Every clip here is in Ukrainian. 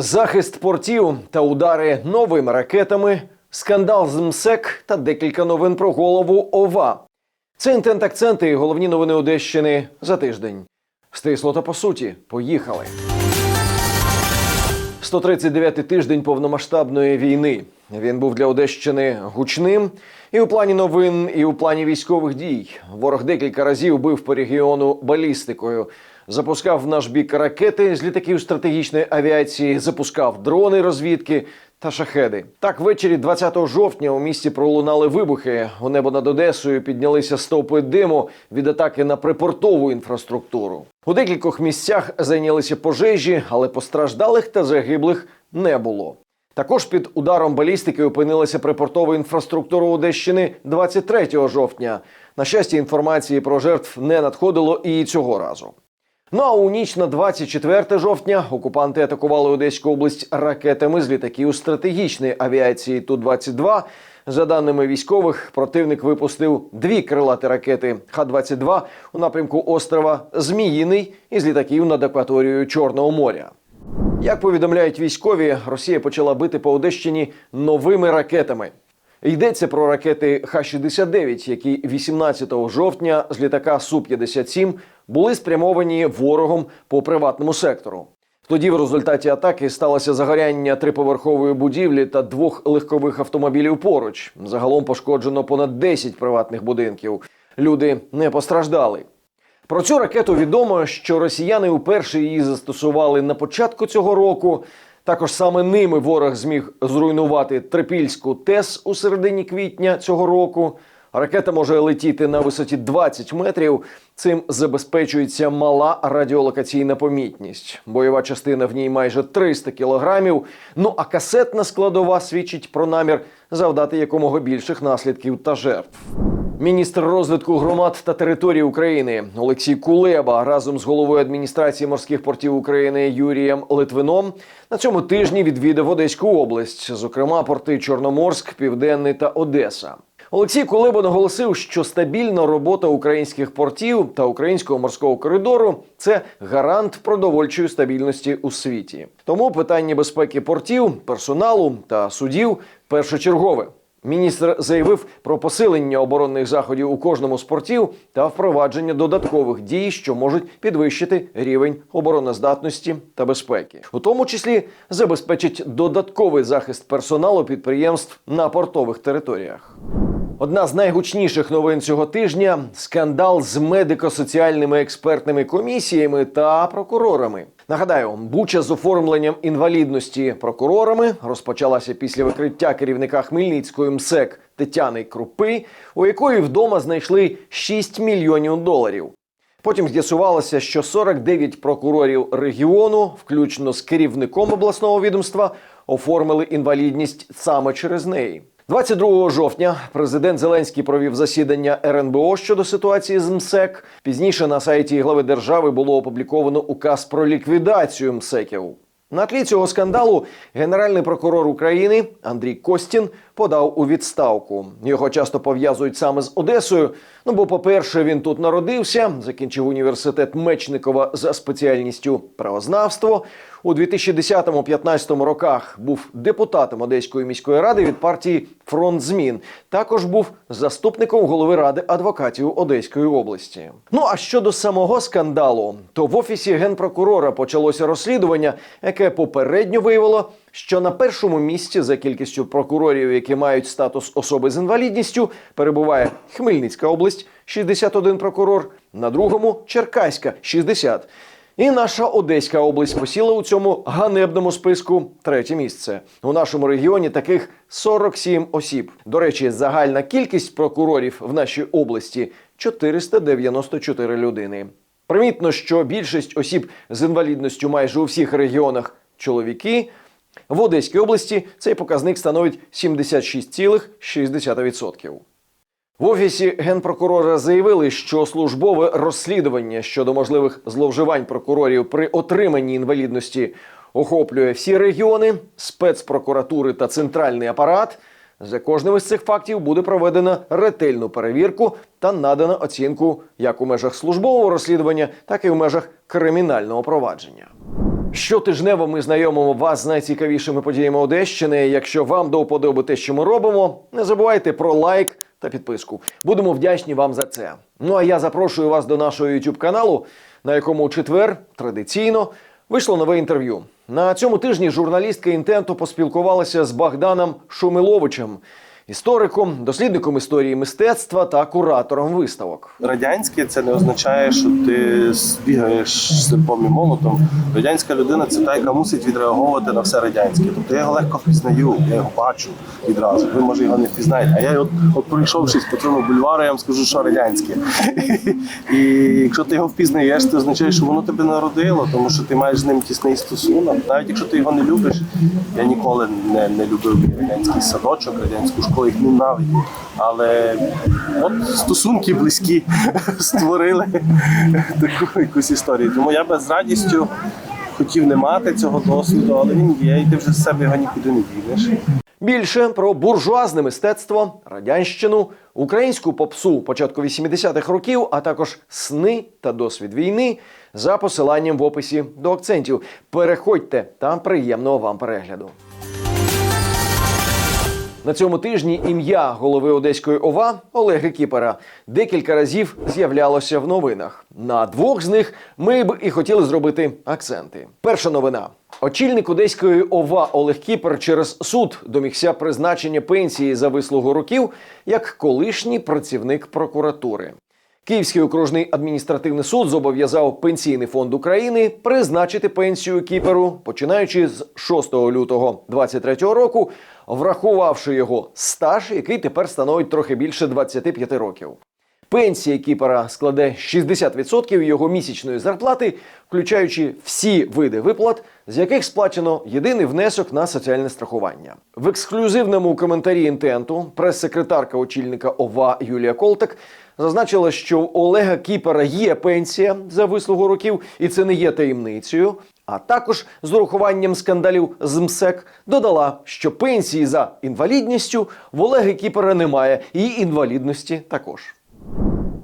Захист портів та удари новими ракетами, скандал з МСЕК та декілька новин про голову ОВА. Це інтент акценти і головні новини Одещини за тиждень. Стисло та по суті. Поїхали. 139-й тиждень повномасштабної війни. Він був для Одещини гучним і у плані новин, і у плані військових дій. Ворог декілька разів бив по регіону балістикою, запускав в наш бік ракети з літаків стратегічної авіації, запускав дрони розвідки та шахеди. Так, ввечері 20 жовтня у місті пролунали вибухи. У небо над Одесою піднялися стовпи диму від атаки на припортову інфраструктуру. У декількох місцях зайнялися пожежі, але постраждалих та загиблих не було. Також під ударом балістики опинилася припортова інфраструктура Одещини 23 жовтня. На щастя, інформації про жертв не надходило і цього разу. Ну а у ніч на 24 жовтня окупанти атакували Одеську область ракетами з літаків стратегічної авіації Ту-22. За даними військових, противник випустив дві крилаті ракети Х-22 у напрямку острова Зміїний із літаків над акваторією Чорного моря. Як повідомляють військові, Росія почала бити по Одещині новими ракетами. Йдеться про ракети Х-69, які 18 жовтня з літака Су-57 були спрямовані ворогом по приватному сектору. Тоді в результаті атаки сталося загоряння триповерхової будівлі та двох легкових автомобілів поруч. Загалом пошкоджено понад 10 приватних будинків. Люди не постраждали. Про цю ракету відомо, що росіяни вперше її застосували на початку цього року. Також саме ними ворог зміг зруйнувати Трипільську ТЕС у середині квітня цього року. Ракета може летіти на висоті 20 метрів. Цим забезпечується мала радіолокаційна помітність. Бойова частина в ній майже 300 кілограмів. Ну а касетна складова свідчить про намір завдати якомога більших наслідків та жертв. Міністр розвитку громад та територій України Олексій Кулеба разом з головою адміністрації морських портів України Юрієм Литвином на цьому тижні відвідав Одеську область, зокрема порти Чорноморськ, Південний та Одеса. Олексій Кулеба наголосив, що стабільна робота українських портів та українського морського коридору це гарант продовольчої стабільності у світі. Тому питання безпеки портів, персоналу та судів першочергове. Міністр заявив про посилення оборонних заходів у кожному з портів та впровадження додаткових дій, що можуть підвищити рівень обороноздатності та безпеки, у тому числі забезпечить додатковий захист персоналу підприємств на портових територіях. Одна з найгучніших новин цього тижня скандал з медико-соціальними експертними комісіями та прокурорами. Нагадаю, буча з оформленням інвалідності прокурорами розпочалася після викриття керівника Хмельницької МСЕК Тетяни Крупи, у якої вдома знайшли 6 мільйонів доларів. Потім з'ясувалося, що 49 прокурорів регіону, включно з керівником обласного відомства, оформили інвалідність саме через неї. 22 жовтня президент Зеленський провів засідання РНБО щодо ситуації з МСЕК. Пізніше на сайті глави держави було опубліковано указ про ліквідацію МСЕКів. На тлі цього скандалу генеральний прокурор України Андрій Костін подав у відставку. Його часто пов'язують саме з Одесою. Ну бо, по-перше, він тут народився, закінчив університет Мечникова за спеціальністю правознавство. У 2010-15 роках був депутатом Одеської міської ради від партії Фронт змін. Також був заступником голови ради адвокатів Одеської області. Ну а щодо самого скандалу, то в офісі генпрокурора почалося розслідування, яке попередньо виявило, що на першому місці за кількістю прокурорів, які мають статус особи з інвалідністю, перебуває Хмельницька область 61 прокурор, на другому Черкаська 60. І наша Одеська область посіла у цьому ганебному списку третє місце. У нашому регіоні таких 47 осіб. До речі, загальна кількість прокурорів в нашій області 494 людини. Примітно, що більшість осіб з інвалідністю майже у всіх регіонах чоловіки. В Одеській області цей показник становить 76,6%. В офісі генпрокурора заявили, що службове розслідування щодо можливих зловживань прокурорів при отриманні інвалідності охоплює всі регіони, спецпрокуратури та центральний апарат. За кожним із цих фактів буде проведено ретельну перевірку та надано оцінку як у межах службового розслідування, так і в межах кримінального провадження. Щотижнево ми знайомимо вас з найцікавішими подіями Одещини. Якщо вам до вподоби те, що ми робимо, не забувайте про лайк та підписку. Будемо вдячні вам за це. Ну а я запрошую вас до нашого youtube каналу, на якому у четвер традиційно вийшло нове інтерв'ю. На цьому тижні журналістка інтенту поспілкувалася з Богданом Шумиловичем, істориком, дослідником історії мистецтва та куратором виставок. Радянське це не означає, що ти бігаєш з серпом і молотом. Радянська людина це та, яка мусить відреагувати на все радянське. Тобто я його легко впізнаю, я його бачу відразу. Ви може його не впізнаєте. А я от, от пройшовшись по цьому бульвару, я вам скажу, що радянське. І якщо ти його впізнаєш, це означає, що воно тебе народило, тому що ти маєш з ним тісний стосунок. Навіть якщо ти його не любиш, я ніколи не, не любив радянський садочок, радянську школу, їх ненавидів. Але от стосунки близькі створили таку якусь історію. Тому я би з радістю хотів не мати цього досвіду, але він є, і ти вже з себе його нікуди не дінеш. Більше про буржуазне мистецтво, радянщину, українську попсу початку 80-х років, а також сни та досвід війни за посиланням в описі до акцентів. Переходьте там приємного вам перегляду. На цьому тижні ім'я голови Одеської ОВА Олега Кіпера декілька разів з'являлося в новинах. На двох з них ми б і хотіли зробити акценти. Перша новина. Очільник Одеської ОВА Олег Кіпер через суд домігся призначення пенсії за вислугу років як колишній працівник прокуратури. Київський окружний адміністративний суд зобов'язав Пенсійний фонд України призначити пенсію Кіперу, починаючи з 6 лютого 2023 року, врахувавши його стаж, який тепер становить трохи більше 25 років. Пенсія Кіпера складе 60% його місячної зарплати, включаючи всі види виплат, з яких сплачено єдиний внесок на соціальне страхування. В ексклюзивному коментарі інтенту прес-секретарка очільника ОВА Юлія Колтак зазначила, що у Олега Кіпера є пенсія за вислугу років, і це не є таємницею. А також з урахуванням скандалів з МСЕК додала, що пенсії за інвалідністю в Олега Кіпера немає, і інвалідності також.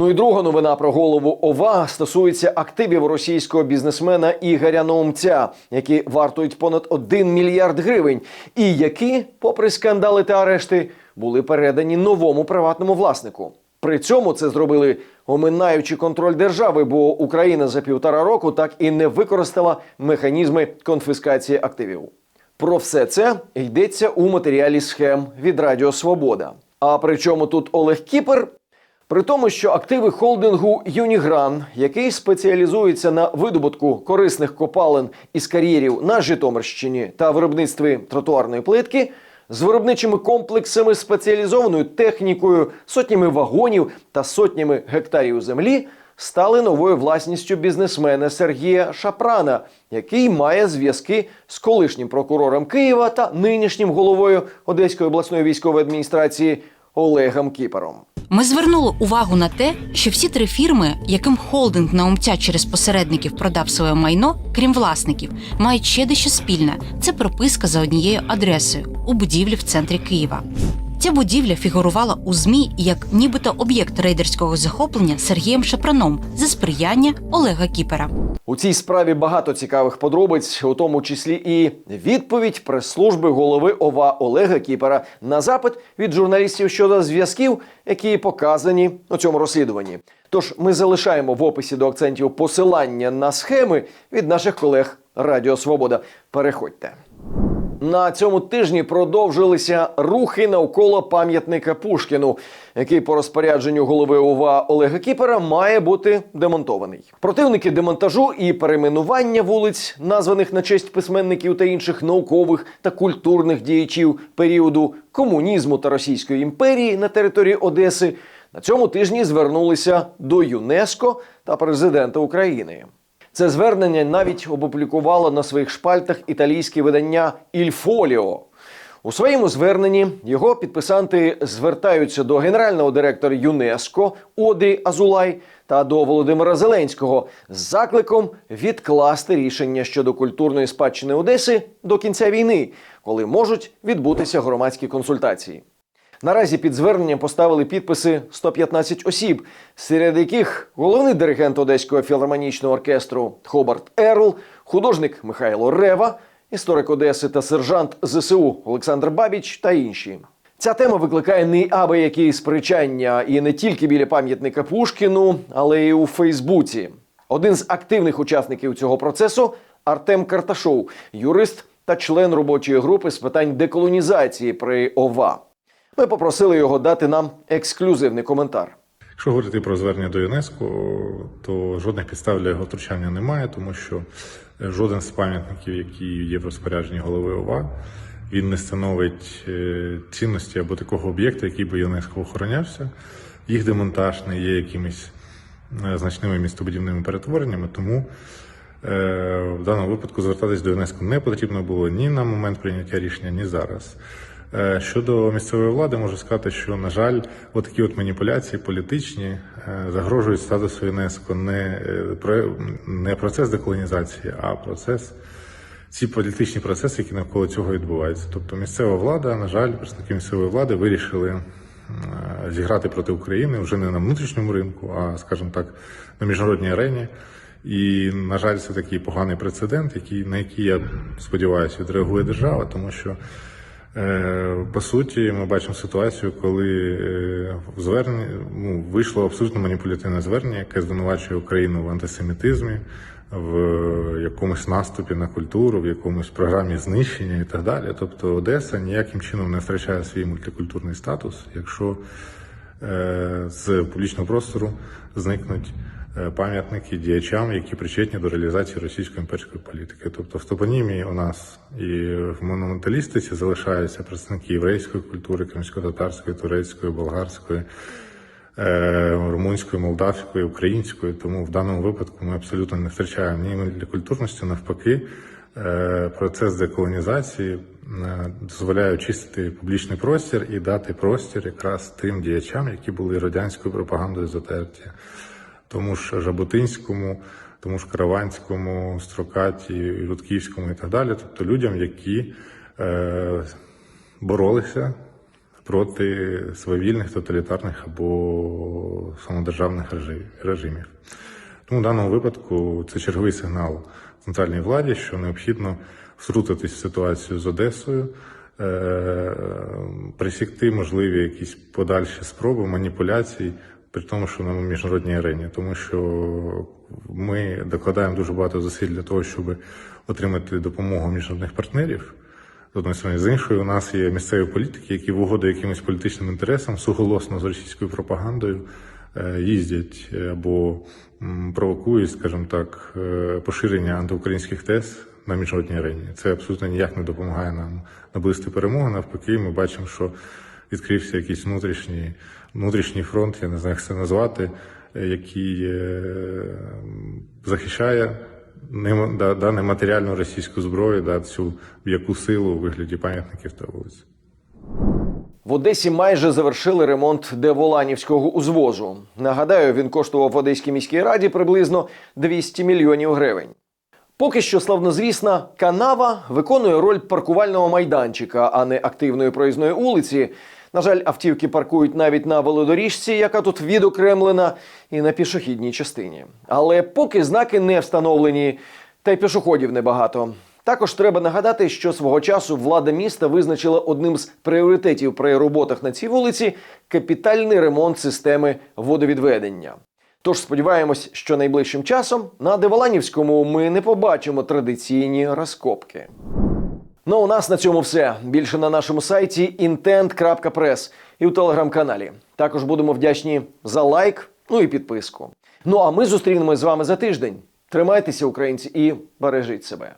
Ну і друга новина про голову ОВА стосується активів російського бізнесмена Ігоря Наумця, які вартують понад 1 мільярд гривень, і які, попри скандали та арешти, були передані новому приватному власнику. При цьому це зробили оминаючи контроль держави, бо Україна за півтора року так і не використала механізми конфіскації активів. Про все це йдеться у матеріалі схем від Радіо Свобода. А при чому тут Олег Кіпер? При тому, що активи холдингу Юнігран, який спеціалізується на видобутку корисних копалин із кар'єрів на Житомирщині та виробництві тротуарної плитки, з виробничими комплексами, спеціалізованою технікою, сотнями вагонів та сотнями гектарів землі, стали новою власністю бізнесмена Сергія Шапрана, який має зв'язки з колишнім прокурором Києва та нинішнім головою Одеської обласної військової адміністрації Олегом Кіпером. Ми звернули увагу на те, що всі три фірми, яким холдинг наумця через посередників продав своє майно, крім власників, мають ще дещо спільне. Це прописка за однією адресою у будівлі в центрі Києва. Ця будівля фігурувала у змі як нібито об'єкт рейдерського захоплення Сергієм Шапраном за сприяння Олега Кіпера. У цій справі багато цікавих подробиць, у тому числі і відповідь прес-служби голови ОВА Олега Кіпера на запит від журналістів щодо зв'язків, які показані у цьому розслідуванні. Тож ми залишаємо в описі до акцентів посилання на схеми від наших колег Радіо Свобода. Переходьте. На цьому тижні продовжилися рухи навколо пам'ятника Пушкіну, який по розпорядженню голови ОВА Олега Кіпера має бути демонтований. Противники демонтажу і перейменування вулиць, названих на честь письменників та інших наукових та культурних діячів періоду комунізму та Російської імперії на території Одеси, на цьому тижні звернулися до ЮНЕСКО та президента України. Це звернення навіть опублікувало на своїх шпальтах італійське видання «Іль Фоліо». У своєму зверненні його підписанти звертаються до генерального директора ЮНЕСКО Одрі Азулай та до Володимира Зеленського з закликом відкласти рішення щодо культурної спадщини Одеси до кінця війни, коли можуть відбутися громадські консультації. Наразі під зверненням поставили підписи 115 осіб, серед яких головний диригент Одеського філармонічного оркестру Хобарт Ерл, художник Михайло Рева, історик Одеси та сержант ЗСУ Олександр Бабіч та інші. Ця тема викликає неабиякі сперечання і не тільки біля пам'ятника Пушкіну, але й у Фейсбуці. Один з активних учасників цього процесу Артем Карташов, юрист та член робочої групи з питань деколонізації при ОВА. Ми попросили його дати нам ексклюзивний коментар. Якщо говорити про звернення до ЮНЕСКО, то жодних підстав для його втручання немає, тому що жоден з пам'ятників, які є в розпорядженні голови ОВА, він не становить е, цінності або такого об'єкта, який би ЮНЕСКО охоронявся. Їх демонтаж не є якимись е, значними містобудівними перетвореннями, тому е, в даному випадку звертатись до ЮНЕСКО не потрібно було ні на момент прийняття рішення, ні зараз. Е, Щодо місцевої влади, можу сказати, що на жаль, отакі от маніпуляції політичні е, загрожують статусу ЮНЕСКО не, е, про- не процес деколонізації, а процес ці політичні процеси, які навколо цього відбуваються. Тобто місцева влада, на жаль, представники місцевої влади вирішили зіграти проти України вже не на внутрішньому ринку, а скажімо так, на міжнародній арені. І, на жаль, це такий поганий прецедент, який, на який я сподіваюся, відреагує держава, тому що По суті, ми бачимо ситуацію, коли е, в зверненні ну, вийшло абсолютно маніпулятивне звернення, яке звинувачує Україну в антисемітизмі, в якомусь наступі на культуру, в якомусь програмі знищення і так далі. Тобто Одеса ніяким чином не втрачає свій мультикультурний статус, якщо е, з публічного простору зникнуть е, пам'ятники діячам, які причетні до реалізації російської імперської політики. Тобто в топонімії у нас і в монументалістиці залишаються представники єврейської культури, кримсько-татарської, турецької, болгарської, е, румунської, молдавської, української. Тому в даному випадку ми абсолютно не втрачаємо ні мультикультурності, навпаки. е, Процес деколонізації е, дозволяє очистити публічний простір і дати простір якраз тим діячам, які були радянською пропагандою затерті тому ж Жаботинському, тому ж Караванському, Строкаті, Рудківському і так далі. Тобто людям, які е, боролися проти свавільних, тоталітарних або самодержавних режимів- режимів. Тому в даному випадку це черговий сигнал центральній владі, що необхідно втрутитись в ситуацію з Одесою, е, присікти можливі якісь подальші спроби маніпуляцій, при тому, що на міжнародній арені, тому що ми докладаємо дуже багато зусиль для того, щоб отримати допомогу міжнародних партнерів. З одної сторони, з іншої, у нас є місцеві політики, які в угоду якимось політичним інтересам суголосно з російською пропагандою е, їздять або провокують, скажімо так, е, поширення антиукраїнських тез на міжнародній арені. Це абсолютно ніяк не допомагає нам наблизити перемогу. Навпаки, ми бачимо, що відкрився якийсь внутрішній, внутрішній фронт, я не знаю, як це назвати, е, який е, захищає да, да, нематеріальну російську зброю, да, цю м'яку силу у вигляді пам'ятників та вулиць. В Одесі майже завершили ремонт Деволанівського узвозу. Нагадаю, він коштував в Одеській міській раді приблизно 200 мільйонів гривень. Поки що славнозвісна канава виконує роль паркувального майданчика, а не активної проїзної вулиці. На жаль, автівки паркують навіть на велодоріжці, яка тут відокремлена, і на пішохідній частині. Але поки знаки не встановлені, та й пішоходів небагато. Також треба нагадати, що свого часу влада міста визначила одним з пріоритетів при роботах на цій вулиці капітальний ремонт системи водовідведення. Тож сподіваємось, що найближчим часом на Деволанівському ми не побачимо традиційні розкопки. Ну, у нас на цьому все. Більше на нашому сайті intent.press і у телеграм-каналі. Також будемо вдячні за лайк, ну і підписку. Ну а ми зустрінемось з вами за тиждень. Тримайтеся, українці, і бережіть себе.